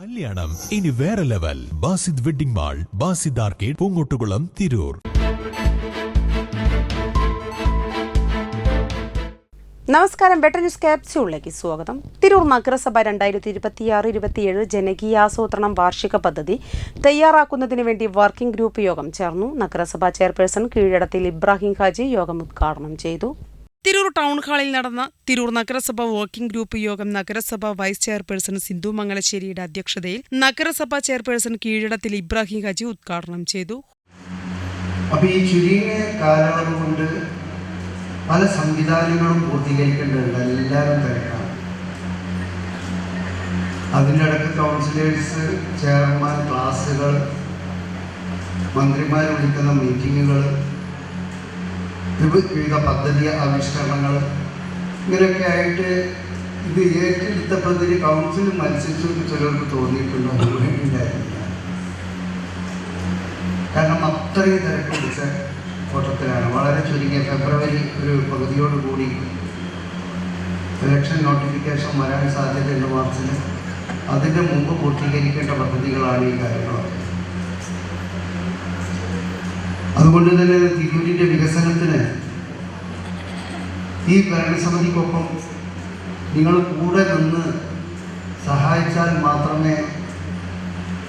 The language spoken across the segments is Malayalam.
കല്യാണം. ഇനി വേറെ level. Basid wedding mall Basid arcade Poongottukulam Tirur. നമസ്കാരം. ബെറ്റർ ന്യൂസ് ക്യാപ്സ്യൂളിലേക്ക് സ്വാഗതം. തിരൂർ നഗരസഭ രണ്ടായിരത്തി ഇരുപത്തിയാറ് ഇരുപത്തിയേഴ് ജനകീയാസൂത്രണം വാർഷിക പദ്ധതി തയ്യാറാക്കുന്നതിന് വേണ്ടി വർക്കിംഗ് ഗ്രൂപ്പ് യോഗം ചേർന്നു. നഗരസഭാ ചെയർപേഴ്സൺ കീഴടത്തിൽ ഇബ്രാഹിം ഹാജി യോഗം ഉദ്ഘാടനം ചെയ്തു. തിരൂർ ടൗൺ ഹാളിൽ നടന്ന തിരൂർ നഗരസഭ വർക്കിംഗ് ഗ്രൂപ്പ് യോഗം നഗരസഭ വൈസ് ചെയർപേഴ്സൺ സിന്ധു മംഗലശ്ശേരിയുടെ അധ്യക്ഷതയിൽ നഗരസഭ ചെയർപേഴ്സൺ കീഴടത്തിൽ ഇബ്രാഹിം ഹജി ഉദ്ഘാടനം ചെയ്തു. അപ്പൊ ഈ ചുരുങ്ങിയ കൊണ്ട് പല സംവിധാനങ്ങളും പൂർത്തീകരിക്കേണ്ടതുണ്ട്. എല്ലാവരും തിരക്കാണ്. അതിന്റെ ഇടയ്ക്ക് കൗൺസിലേഴ്സ് ചെയർമാൻ ക്ലാസ്സുകൾ മന്ത്രിമാർ വിളിക്കുന്ന മീറ്റിങ്ങുകൾ വിവിധ പദ്ധതി ആവിഷ്കരണങ്ങൾ. ഇങ്ങനെയൊക്കെ ആയിട്ട് ഇത് ഏറ്റെടുത്തപ്പോൾ ഇതിന് കൗൺസിൽ മത്സരിച്ചു എന്ന് ചിലർക്ക് തോന്നിയിട്ടുണ്ട്? അതിന് വേണ്ടിയിട്ടായിരുന്നില്ല കാരണം അത്രയും തിരക്ക് പിടിച്ച കൂട്ടത്തിലാണ് വളരെ ചുരുങ്ങിയ ഫെബ്രുവരി ഒരു പകുതിയോടുകൂടി ഇലക്ഷൻ നോട്ടിഫിക്കേഷൻ വരാൻ സാധ്യതയുണ്ട് മാർച്ചിൽ അതിന്റെ മുമ്പ് പൂർത്തീകരിക്കേണ്ട പദ്ധതികളാണ് ഈ കാര്യങ്ങളൊക്കെ. അതുകൊണ്ട് തന്നെ തിരൂരിന്റെ വികസനത്തിന് ഈ ഭരണസമിതിക്കൊപ്പം നിങ്ങൾ കൂടെ നിന്ന് സഹായിച്ചാൽ മാത്രമേ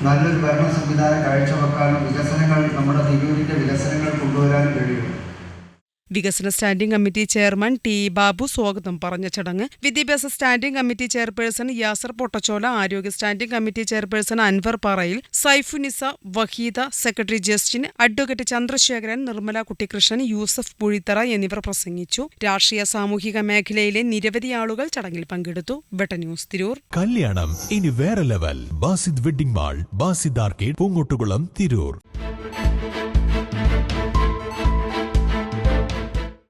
നല്ലൊരു ഭരണ സംവിധാനം കാഴ്ചവെക്കാനും വികസനങ്ങൾ നമ്മുടെ തിരൂരിന്റെ വികസനങ്ങൾ കൊണ്ടുവരാനും വികസന standing committee chairman T Babu സ്വാഗതം പറഞ്ഞ ചടങ്ങ്. വിദ്യാഭ്യാസ standing committee chairperson Yasar Pottachola ആരോഗ്യ standing committee chairperson Anvar Parayil Saifunisa Waheeda secretary Justin advocate Chandrasekharan Nirmala Kuttikrishnan Yusuf Puzhithara എന്നിവർ പ്രസംഗിച്ചു. രാഷ്ട്രീയ സാമൂഹിക മേഖലയിലെ നിരവധി ആളുകൾ ചടങ്ങിൽ പങ്കെടുത്തു. വെട്ട ന്യൂസ് തിരൂർ. കല്യാണം ഇനി വേറെ level. Basid wedding mall Basid arcade Poongottukulam Tirur.